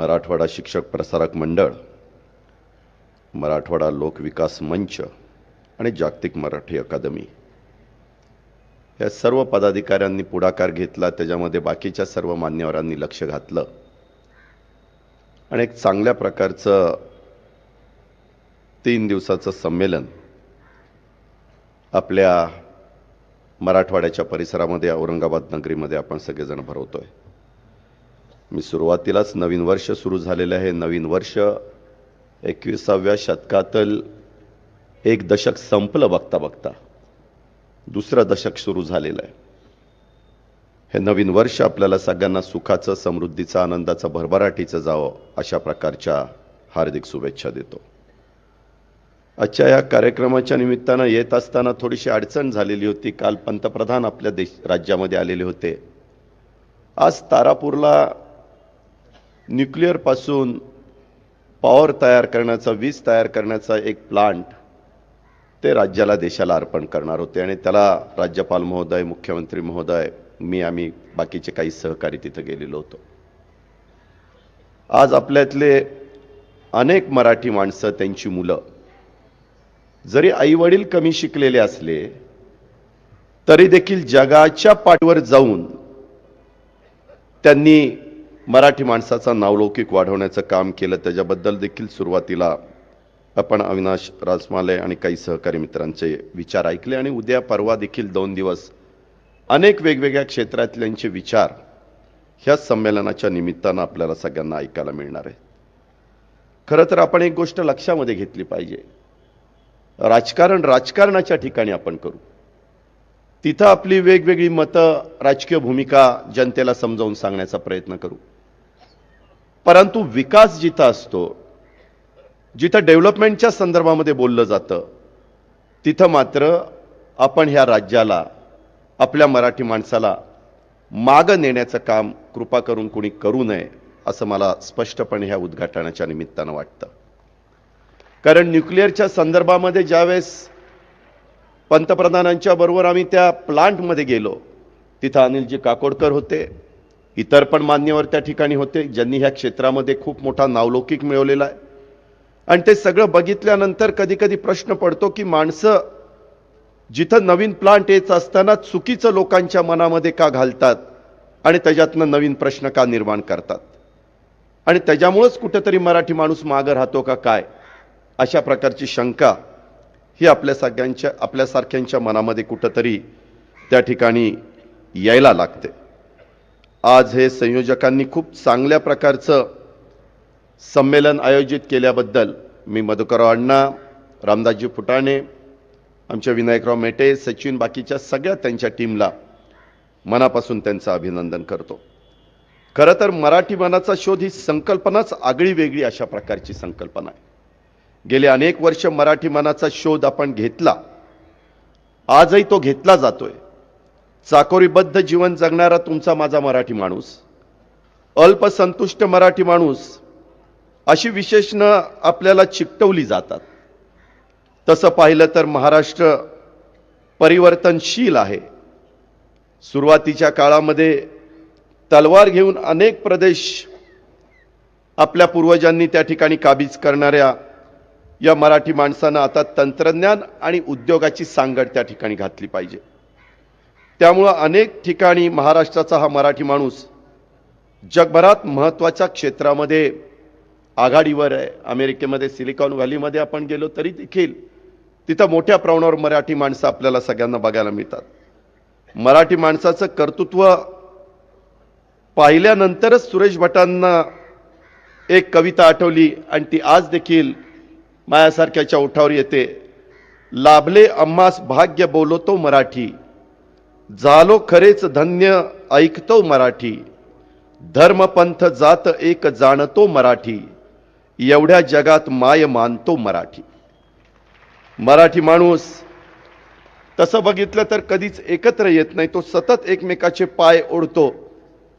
मराठवाडा शिक्षक प्रसारक मंडळ मराठवाडा लोकविकास मंच आणि जागतिक मराठी अकादमी. या सर्व पदाधिकाऱ्यांनी पुढाकार घेतला त्याच्यामध्ये बाकीच्या सर्व मान्यवरांनी लक्ष घातलं. आणि एक चांगल्या प्रकारचं तीन दिवसाचं संमेलन आपल्या मराठवाड्याच्या परिसरामध्ये औरंगाबाद नगरीमध्ये आपण सगळेजण भरवतोय. मी सुरुवातीलाच नवीन वर्ष सुरू झालेलं आहे. नवीन वर्ष एकविसाव्या शतकातील एक दशक संपलं बघता बघता. दुसरं दशक सुरू झालेलं आहे. हे नवीन वर्ष आपल्याला सगळ्यांना सुखाचं समृद्धीचं आनंदाचं भरभराटीचं जावं अशा प्रकारच्या हार्दिक शुभेच्छा देतो. आजच्या या कार्यक्रमाच्या निमित्तानं येत असताना थोडीशी अडचण झालेली होती. काल पंतप्रधान आपल्या देश राज्यामध्ये आलेले होते. आज तारापूरला न्यूक्लिअरपासून पॉवर तयार करण्याचा वीज तयार करण्याचा एक प्लांट ते राज्याला देशाला अर्पण करणार होते आणि त्याला राज्यपाल महोदय मुख्यमंत्री महोदय मी आम्ही बाकीचे काही सहकारी तिथं गेलेलो होतो. आज आपल्यातले अनेक मराठी माणसं त्यांची मुलं जरी आईवडील कमी शिकलेले असले तरी देखील जगाच्या पाठीवर जाऊन त्यांनी मराठी माणसाचा नावलौकिक वाढवण्याचं काम केलं त्याच्याबद्दल देखील सुरुवातीला आपण अविनाश राजमाले आणि काही सहकारी मित्रांचे विचार ऐकले आणि उद्या परवा देखील दोन दिवस अनेक वेगवेगळ्या क्षेत्रातल्यांचे विचार ह्या संमेलनाच्या निमित्तानं आपल्याला सगळ्यांना ऐकायला मिळणार आहे खरं तर आपण एक गोष्ट लक्षामध्ये घेतली पाहिजे. राजकारण राजकारणाच्या ठिकाणी आपण करू. तिथं आपली वेगवेगळी मतं राजकीय भूमिका जनतेला समजावून सांगण्याचा प्रयत्न करू. परंतु विकास जिथं असतो जिथं डेव्हलपमेंटच्या संदर्भामध्ये बोललं जातं तिथं मात्र आपण ह्या राज्याला आपल्या मराठी माणसाला मागं नेण्याचं काम कृपा करून कोणी करू नये असं मला स्पष्टपणे ह्या उद्घाटनाच्या निमित्तानं वाटतं. कारण न्यूक्लिअरच्या संदर्भामध्ये ज्यावेळेस पंतप्रधानांच्या बरोबर आम्ही त्या प्लांटमध्ये गेलो तिथं अनिलजी काकोडकर होते इतर पण मान्यवर त्या ठिकाणी होते ज्यांनी ह्या क्षेत्रामध्ये खूप मोठा नावलौकिक मिळवलेला आहे. आणि ते सगळं बघितल्यानंतर कधी कधी प्रश्न पडतो की माणसं जिथं नवीन प्लांट येत असताना चुकीचं लोकांच्या मनामध्ये का घालतात? आणि त्याच्यातनं नवीन प्रश्न का निर्माण करतात? आणि त्याच्यामुळंच कुठेतरी मराठी माणूस मागं राहतो का काय? अशा प्रकारची शंका ही आपल्या सगळ्यांच्या आपल्यासारख्यांच्या मनामध्ये कुठंतरी त्या ठिकाणी यायला लागते. आज हे संयोजकांनी खूप चांगल्या प्रकारचं संमेलन आयोजित केल्याबद्दल मी मधुकरराव अण्णा रामदासजी फुटाणे आमच्या विनायकराव मेटे सचिन बाकीच्या सगळ्या त्यांच्या टीमला मनापासून त्यांचं अभिनंदन करतो. खरं तर मराठी मनाचा शोध ही संकल्पनाच आगळी वेगळी अशा प्रकारची संकल्पना आहे. गेले अनेक वर्ष मराठी मनाचा शोध आपण घेतला. आजही तो घेतला जातोय. चाकोरीबद्ध जीवन जगणारा तुमचा माझा मराठी माणूस अल्पसंतुष्ट मराठी माणूस अशी विशेषणं आपल्याला चिकटवली जातात. तसं पाहिलं तर महाराष्ट्र परिवर्तनशील आहे. सुरुवातीच्या काळामध्ये तलवार घेऊन अनेक प्रदेश आपल्या पूर्वजांनी त्या ठिकाणी काबीज करणाऱ्या या मराठी माणसानं आता तंत्रज्ञान आणि उद्योगाची सांगड त्या ठिकाणी घातली पाहिजे. त्यामुळं अनेक ठिकाणी महाराष्ट्राचा हा मराठी माणूस जगभरात महत्त्वाच्या क्षेत्रामध्ये आघाडीवर आहे. अमेरिकेमध्ये सिलिकॉन व्हॅलीमध्ये आपण गेलो तरी देखील तिथं मोठ्या प्रमाणावर मराठी माणसं आपल्याला सगळ्यांना बघायला मिळतात. मराठी माणसाचं कर्तृत्व पाहिल्यानंतरच सुरेश भटांना एक कविता आठवली आणि ती आज देखील मायासारख्याच्या ओठावर येते. लाभले अम्मास भाग्य बोलतो मराठी. जालो खरेच धन्य ऐकतो मराठी. धर्मपंथ जात एक जाणतो मराठी. एवढ्या जगात माय मानतो मराठी. मराठी माणूस तसं बघितलं तर कधीच एकत्र येत नाही तो सतत एकमेकाचे पाय ओढतो.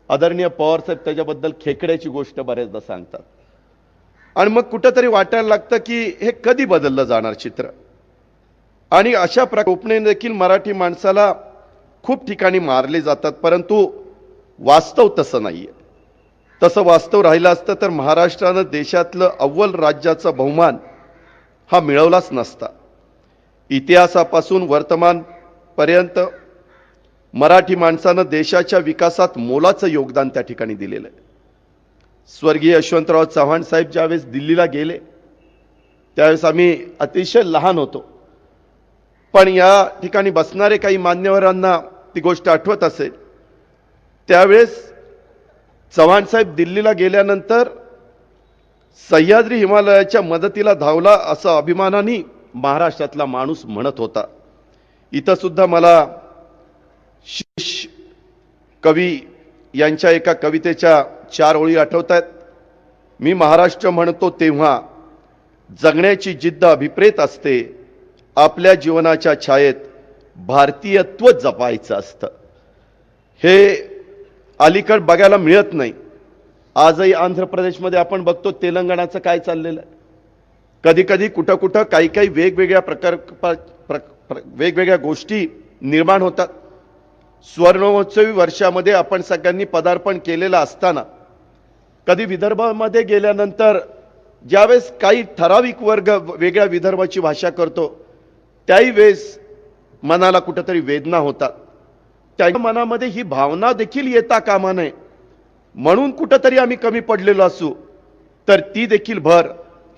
आदरणीय पवारसाहेब त्याच्याबद्दल खेकड्याची गोष्ट बऱ्याचदा सांगतात. आणि मग कुठंतरी वाटायला लागतं की हे कधी बदललं जाणार चित्र? आणि अशा प्रकारे देखील मराठी माणसाला खूप ठिकाणी मारले जातात परंतु वास्तव तसं नाही आहे तसं वास्तव राहिलं असतं तर महाराष्ट्रानं देशातलं अव्वल राज्याचा बहुमान हा मिळवलाच नसता. इतिहासापासून वर्तमानपर्यंत मराठी माणसानं देशाच्या विकासात मोलाचं योगदान त्या ठिकाणी दिलेलं आहे. स्वर्गीय यशवंतराव चव्हाण साहेब ज्यावेळेस दिल्लीला गेले त्यावेळेस आम्ही अतिशय लहान होतो. पण या ठिकाणी बसणारे काही मान्यवरांना ती गोष्ट आठवत असेल. त्यावेळेस चव्हाणसाहेब दिल्लीला गेल्यानंतर सह्याद्री हिमालयाच्या मदतीला धावला असं अभिमानाने महाराष्ट्रातला माणूस म्हणत होता. इथं सुद्धा मला शिष कवी यांच्या एका कवितेच्या चार ओळी आठवत आहेत मी महाराष्ट्र म्हणतो तेव्हा जगण्याची जिद्द अभिप्रेत असते आपल्या जीवनाच्या छायेत भारतीयत्व जपायचं असतं. हे अलीकड बघायला मिळत नाही. आजही आंध्र प्रदेशमध्ये आपण बघतो तेलंगणाचं काय चाललेलं आहे. कधी कधी कुठं कुठं काही काही वेगवेगळ्या प्रकार प्र- प्र- वेगवेगळ्या गोष्टी निर्माण होतात. स्वर्णोत्सवी वर्षामध्ये आपण सगळ्यांनी पदार्पण केलेलं असताना कधी विदर्भामध्ये गेल्यानंतर ज्यावेळेस काही ठराविक वर्ग वेगळ्या विदर्भाची भाषा करतो त्याही वेळेस मनाला कुठंतरी वेदना होतात. त्या मनामध्ये ही भावना देखील येता कामा नये. म्हणून कुठंतरी आम्ही कमी पडलेलो असू तर ती देखील भर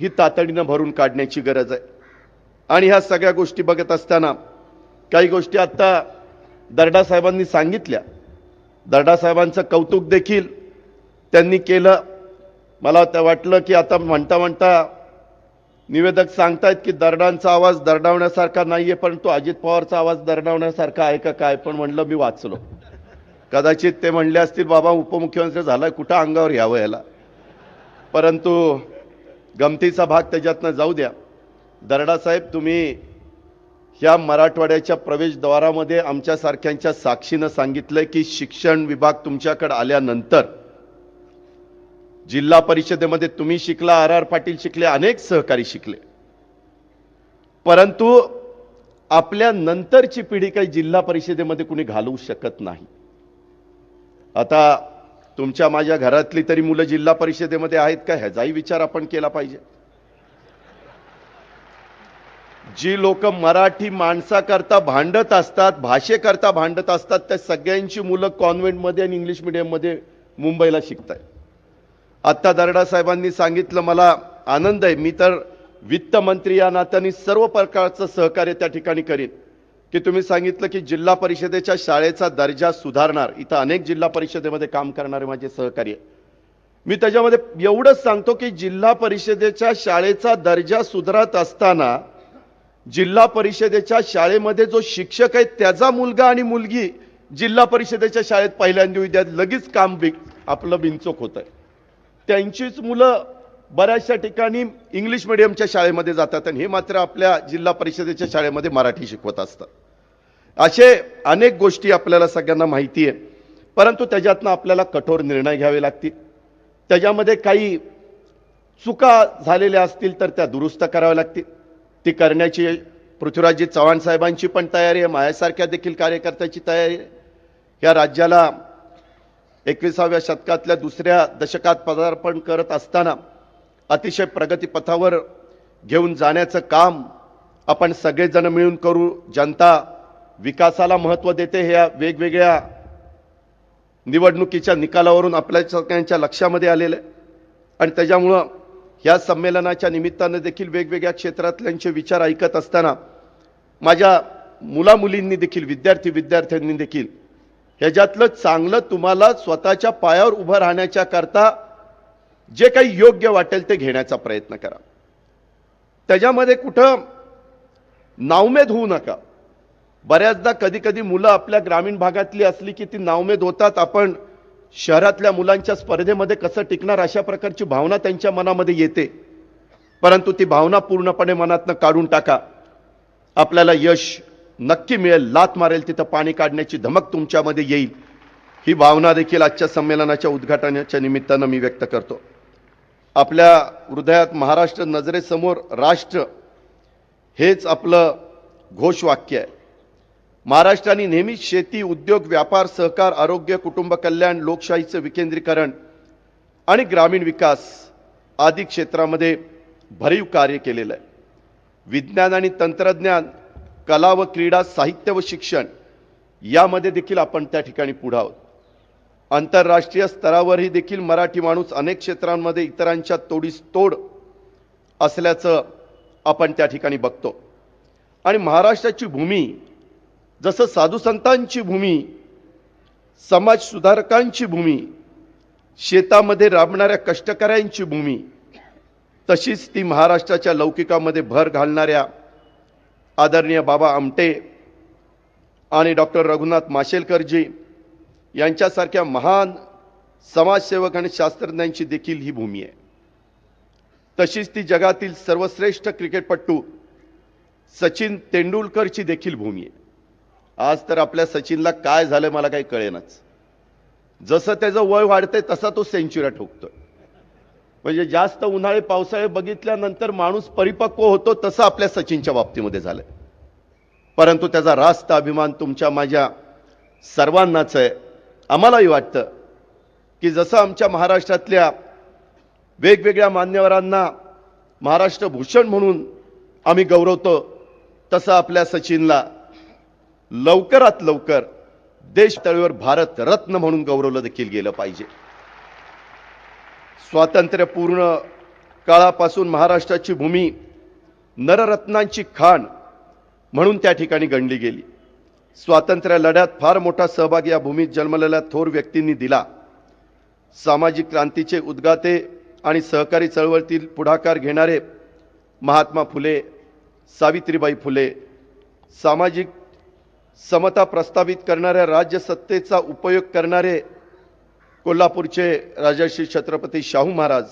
ही तातडीनं भरून काढण्याची गरज आहे. आणि ह्या सगळ्या गोष्टी बघत असताना काही गोष्टी आत्ता दर्डा साहेबांनी सांगितल्या. दर्डा साहेबांचं कौतुक देखील त्यांनी केलं. मला त्या वाटलं की आता म्हणता म्हणता निवेदक सांगतायत की दरडांचा आवाज दरडावण्यासारखा नाहीये परंतु अजित पवारचा आवाज दरडावण्यासारखा आहे का काय पण म्हणलं मी वाचलो. कदाचित ते म्हणले असतील बाबा उपमुख्यमंत्री झालाय कुठं अंगावर यावं याला? परंतु गमतीचा भाग त्याच्यातनं जाऊ द्या. दरडासाहेब तुम्ही ह्या मराठवाड्याच्या प्रवेशद्वारामध्ये आमच्यासारख्यांच्या साक्षीनं सांगितलंय की शिक्षण विभाग तुमच्याकडे आल्यानंतर जिल्हा परिषदेमध्ये तुम्ही शिकला आर आर पाटील शिकले अनेक सहकारी शिकले. परंतु आपल्या नंतरची पिढी काही जिल्हा परिषदेमध्ये कुणी घालवू शकत नाही. आता तुमच्या माझ्या घरातली तरी मुलं जिल्हा परिषदेमध्ये आहेत का? ह्याचाही विचार आपण केला पाहिजे. जी लोक मराठी माणसाकरता भांडत असतात भाषेकरता भांडत असतात त्या सगळ्यांची मुलं कॉन्व्हेंटमध्ये आणि इंग्लिश मिडियममध्ये मुंबईला शिकतायत. आत्ता दर्डा साहेबांनी सांगितलं मला आनंद आहे. मी तर वित्त मंत्री या नात्याने सर्व प्रकारचं सहकार्य त्या ठिकाणी करीन. की तुम्ही सांगितलं की जिल्हा परिषदेच्या शाळेचा दर्जा सुधारणार. इथं अनेक जिल्हा परिषदेमध्ये काम करणारे माझे सहकार्य आहे. मी त्याच्यामध्ये एवढंच सांगतो की जिल्हा परिषदेच्या शाळेचा दर्जा सुधारत असताना जिल्हा परिषदेच्या शाळेमध्ये जो शिक्षक आहे त्याचा मुलगा आणि मुलगी जिल्हा परिषदेच्या शाळेत पहिल्यांदा उद्या लगेच काम बि आपलं बिनचोक होत आहे त्यांचीच मुलं बऱ्याचशा ठिकाणी इंग्लिश मिडियमच्या शाळेमध्ये जातात आणि हे मात्र आपल्या जिल्हा परिषदेच्या शाळेमध्ये मराठी शिकवत असतात. असे अनेक गोष्टी आपल्याला सगळ्यांना माहिती आहे. परंतु त्याच्यातनं आपल्याला कठोर निर्णय घ्यावे लागतील. त्याच्यामध्ये काही चुका झालेल्या असतील तर त्या दुरुस्त कराव्या लागतील. ती करण्याची पृथ्वीराजजी चव्हाण साहेबांची पण तयारी आहे. माझ्यासारख्या देखील कार्यकर्त्याची तयारी आहे. या राज्याला एकविसाव्या शतकातल्या दुसऱ्या दशकात पदार्पण करत असताना अतिशय प्रगतीपथावर घेऊन जाण्याचं काम आपण सगळेजण मिळून करू. जनता विकासाला महत्त्व देते ह्या वेगवेगळ्या निवडणुकीच्या निकालावरून आपल्या सगळ्यांच्या लक्षामध्ये आलेलं आहे. आणि त्याच्यामुळं ह्या संमेलनाच्या निमित्तानं देखील वेगवेगळ्या क्षेत्रातल्यांचे विचार ऐकत असताना माझ्या मुलामुलींनी देखील विद्यार्थी विद्यार्थ्यांनी देखील ह्याच्यातलं चांगलं तुम्हाला स्वतःच्या पायावर उभं राहण्याच्या करता जे काही योग्य वाटेल ते घेण्याचा प्रयत्न करा. त्याच्यामध्ये कुठं नावमेद होऊ नका. बऱ्याचदा कधी कधी मुलं आपल्या ग्रामीण भागातली असली की ती नावमेद होतात. आपण शहरातल्या मुलांच्या स्पर्धेमध्ये कसं टिकणार अशा प्रकारची भावना त्यांच्या मनामध्ये येते. परंतु ती भावना पूर्णपणे मनातनं काढून टाका. आपल्याला यश नक्की मिळेल लात मारेल तिथं पाणी काढण्याची धमक तुमच्यामध्ये येईल. ही भावना देखील आजच्या संमेलनाच्या उद्घाटनाच्या निमित्तानं मी व्यक्त करतो. आपल्या हृदयात महाराष्ट्र नजरेसमोर राष्ट्र हेच आपलं घोषवाक्य आहे. महाराष्ट्राने नेहमीच शेती उद्योग व्यापार सहकार आरोग्य कुटुंब कल्याण लोकशाहीचं विकेंद्रीकरण आणि ग्रामीण विकास आदी क्षेत्रामध्ये भरीव कार्य केलेलं आहे. विज्ञान आणि तंत्रज्ञान कला व क्रीडा साहित्य व शिक्षण यामध्ये देखील आपण त्या ठिकाणी पुढे आहोत. आंतरराष्ट्रीय स्तरावरही देखील मराठी माणूस अनेक क्षेत्रांमध्ये इतरांच्या तोडीस तोड असल्याचं आपण त्या ठिकाणी बघतो. आणि महाराष्ट्राची भूमी जसं साधू संतांची भूमी समाज सुधारकांची भूमी शेतामध्ये राबणाऱ्या कष्टकऱ्यांची भूमी तशीच ती महाराष्ट्राच्या लौकिकामध्ये भर घालणाऱ्या आदरणीय बाबा आमटे आणि डॉक्टर रघुनाथ माशेलकरजी यांच्यासारख्या महान समाजसेवक आणि शास्त्रज्ञांची देखील ही भूमी आहे. तशीच ती जगातील सर्वश्रेष्ठ क्रिकेटपटू सचिन तेंडुलकरची देखील भूमी आहे. आज तर आपल्या सचिनला काय झालं मला काही कळेनच. जसं त्याचं वय वाढतंय तसा तो सेंचुऱ्या ठोकतोय. म्हणजे जास्त उन्हाळे पावसाळे बघितल्यानंतर माणूस परिपक्व होतो तसं आपल्या सचिनच्या बाबतीमध्ये झालंय. परंतु त्याचा रास्त अभिमान तुमच्या माझ्या सर्वांनाच आहे. आम्हालाही वाटतं की जसं आमच्या महाराष्ट्रातल्या वेगवेगळ्या मान्यवरांना महाराष्ट्र भूषण म्हणून आम्ही गौरवतो तसं आपल्या सचिनला लवकरात लवकर देश तळीवर भारत रत्न म्हणून गौरवलं देखील गेलं पाहिजे. स्वातंत्र्यपूर्ण काळापासून महाराष्ट्राची भूमी नररत्नांची खाण म्हणून त्या ठिकाणी गणली गेली. स्वातंत्र्य लढ्यात फार मोठा सहभाग या भूमीत जन्मलेल्या थोर व्यक्तींनी दिला. सामाजिक क्रांतीचे उद्गाते आणि सहकारी चळवळीतील पुढाकार घेणारे महात्मा फुले सावित्रीबाई फुले सामाजिक समता प्रस्थापित करणाऱ्या राज्यसत्तेचा उपयोग करणारे कोल्हापूरचे राजर्षी छत्रपती शाहू महाराज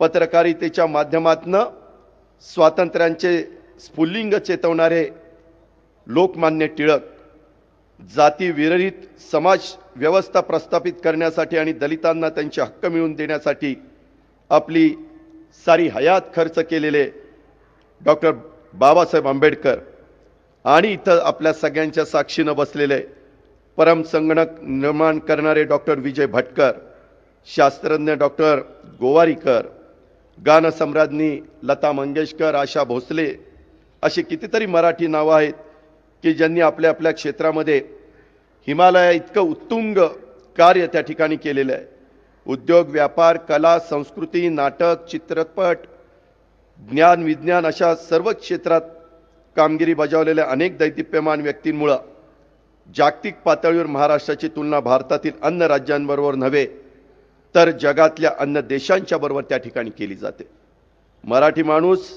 पत्रकारितेच्या माध्यमातनं स्वातंत्र्यांचे स्फुल्लिंग चेतवणारे लोकमान्य टिळक जाती विरहित समाज व्यवस्था प्रस्थापित करण्यासाठी आणि दलितांना त्यांचे हक्क मिळवून देण्यासाठी आपली सारी हयात खर्च केलेले डॉक्टर बाबासाहेब आंबेडकर आणि इथं आपल्या सगळ्यांच्या साक्षीनं बसलेले परम संगणक निर्माण करणारे डॉक्टर विजय भटकर शास्त्रज्ञ डॉक्टर गोवारीकर गानसम्राज्ञी लता मंगेशकर आशा भोसले अशी कितीतरी मराठी नावं आहेत की ज्यांनी आपल्या आपल्या क्षेत्रामध्ये हिमालया इतकं उत्तुंग कार्य त्या ठिकाणी केलेलं आहे. उद्योग व्यापार कला संस्कृती नाटक चित्रपट ज्ञान विज्ञान अशा सर्व क्षेत्रात कामगिरी बजावलेल्या अनेक दैदिप्यमान व्यक्तींमुळं जागतिक पातळीवर महाराष्ट्राची तुलना भारतातील अन्य राज्यांबरोबर नव्हे तर जगातल्या अन्य देशांच्या बरोबर त्या ठिकाणी केली जाते. मराठी माणूस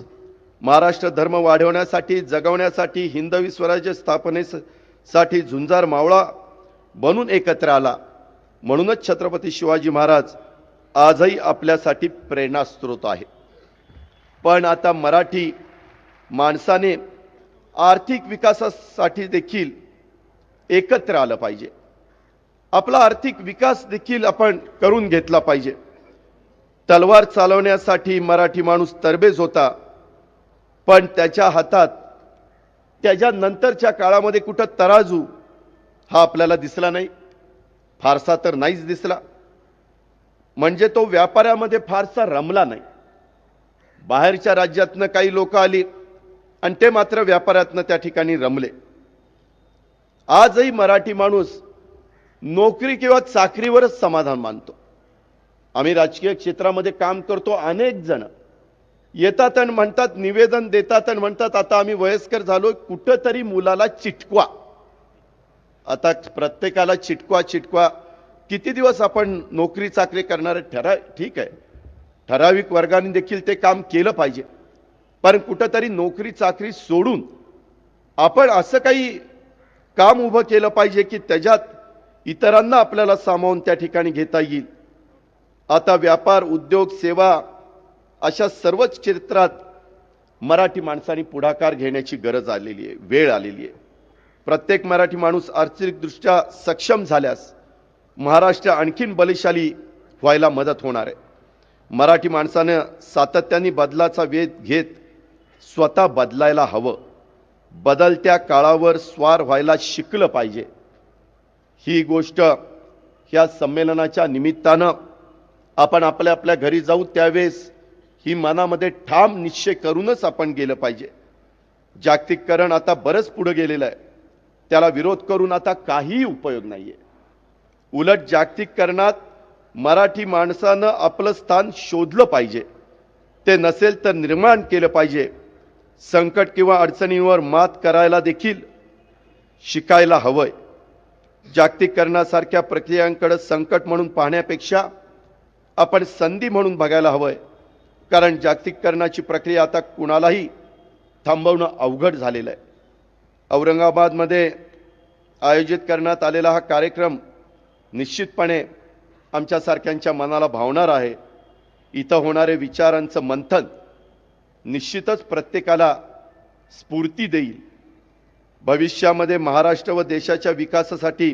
महाराष्ट्र धर्म वाढवण्यासाठी जगवण्यासाठी हिंदवी स्वराज्य स्थापनेसाठी झुंजार मावळा बनून एकत्र आला. म्हणूनच छत्रपती शिवाजी महाराज आजही आपल्यासाठी प्रेरणास्त्रोत आहे. पण आता मराठी माणसाने आर्थिक विकासासाठी देखील एकत्र आलं पाहिजे. आपला आर्थिक विकास देखील आपण करून घेतला पाहिजे. तलवार चालवण्यासाठी मराठी माणूस तरबेज होता. पण त्याच्या हातात त्याच्या नंतरच्या काळामध्ये कुठं तराजू हा आपल्याला दिसला नाही. फारसा तर नाहीच दिसला. म्हणजे तो व्यापाऱ्यामध्ये फारसा रमला नाही. बाहेरच्या राज्यातनं काही लोक आली आणि ते मात्र व्यापाऱ्यातनं त्या ठिकाणी रमले. आजही मराठी माणूस नोकरी किंवा चाकरीवरच समाधान मानतो. आम्ही राजकीय क्षेत्रामध्ये काम करतो अनेक जण. येतात आणि म्हणतात निवेदन देतात आणि म्हणतात आता आम्ही वयस्कर झालो कुठंतरी मुलाला चिटकवा. आता प्रत्येकाला चिटकवा चिटकवा. किती दिवस आपण नोकरी चाकरी करणारे ठरा ठीक आहे. ठराविक वर्गाने देखील ते काम केलं पाहिजे. पण कुठंतरी नोकरी चाकरी सोडून आपण असं काही काम उभं केलं पाहिजे की त्याच्यात इतरांना आपल्याला सामावून त्या ठिकाणी घेता येईल. आता व्यापार उद्योग सेवा अशा सर्वच क्षेत्रात मराठी माणसांनी पुढाकार घेण्याची गरज आलेली आहे वेळ आलेली आहे. प्रत्येक मराठी माणूस आर्थिकदृष्ट्या सक्षम झाल्यास महाराष्ट्र आणखीन बलिशाली व्हायला मदत होणार आहे. मराठी माणसानं सातत्याने बदलाचा वेध घेत स्वतः बदलायला हवं. बदलत्या काळावर स्वार व्हायला शिकलं पाहिजे. ही गोष्ट ह्या संमेलनाच्या निमित्तानं आपण आपल्या आपल्या घरी जाऊ त्यावेळेस ही मनामध्ये ठाम निश्चय करूनच आपण गेलं पाहिजे. जागतिककरण आता बरंच पुढं गेलेलं आहे. त्याला विरोध करून आता काहीही उपयोग नाहीये. उलट जागतिककरणात मराठी माणसानं आपलं स्थान शोधलं पाहिजे. ते नसेल तर निर्माण केलं पाहिजे. संकट किंवा अडचणींवर मात करायला देखील शिकायला हवंय. जागतिककरणासारख्या प्रक्रियांकडे संकट म्हणून पाहण्यापेक्षा आपण संधी म्हणून बघायला हवंय. कारण जागतिककरणाची प्रक्रिया आता कुणालाही थांबवणं अवघड झालेलं आहे. औरंगाबादमध्ये आयोजित करण्यात आलेला हा कार्यक्रम निश्चितपणे आमच्यासारख्यांच्या मनाला भावणार आहे. इथं होणारे विचारांचं मंथन निश्चितच प्रत्येकाला स्फूर्ती देईल. भविष्यामध्ये महाराष्ट्र व देशाच्या विकासासाठी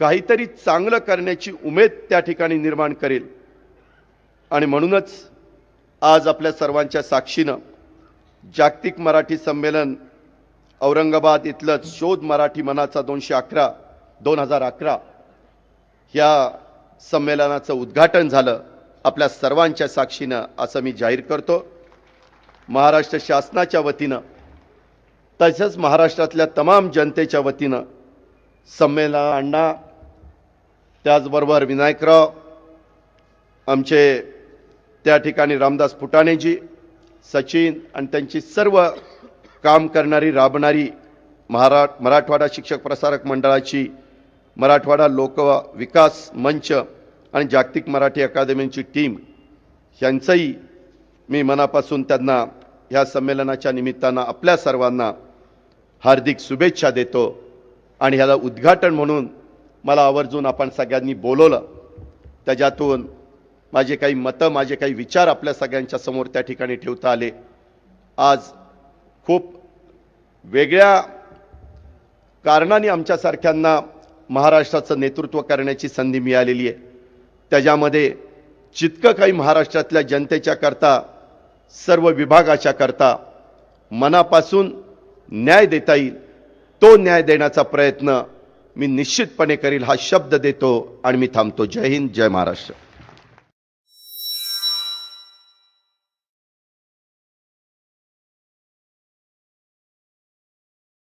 काहीतरी चांगलं करण्याची उमेद त्या ठिकाणी निर्माण करेल. आणि म्हणूनच आज आपल्या सर्वांच्या साक्षीनं जागतिक मराठी संमेलन औरंगाबाद इथलं शोध मराठी मनाचा दोनशे अकरा दोन हजार अकरा ह्या संमेलनाचं उद्घाटन झालं. आपल्या सर्वांच्या साक्षीनं असं मी जाहीर करतो. महाराष्ट्र शासनाच्या वतीनं तसंच महाराष्ट्रातल्या तमाम जनतेच्या वतीनं संमेलन अण्णा त्याचबरोबर विनायकराव आमचे त्या ठिकाणी रामदास फुटाणेजी सचिन आणि त्यांची सर्व काम करणारी राबणारी महारा मराठवाडा शिक्षक प्रसारक मंडळाची मराठवाडा लोक विकास मंच आणि जागतिक मराठी अकादमींची टीम यांचंही मी मनापासून त्यांना ह्या संमेलनाच्या निमित्तानं आपल्या सर्वांना हार्दिक शुभेच्छा देतो. आणि ह्याला उद्घाटन म्हणून मला आवर्जून आपण सगळ्यांनी बोलवलं. त्याच्यातून माझे काही मतं माझे काही विचार आपल्या सगळ्यांच्या समोर त्या ठिकाणी ठेवता आले. आज खूप वेगळ्या कारणाने आमच्यासारख्यांना महाराष्ट्राचं नेतृत्व करण्याची संधी मिळालेली आहे. त्याच्यामध्ये जितकं काही महाराष्ट्रातल्या जनतेच्या करता सर्व विभागाच्या करता मनापासून न्याय देता येईल. तो न्याय देण्याचा प्रयत्न मी निश्चितपणे करील हा शब्द देतो आणि मी थांबतो. जय हिंद जय महाराष्ट्र.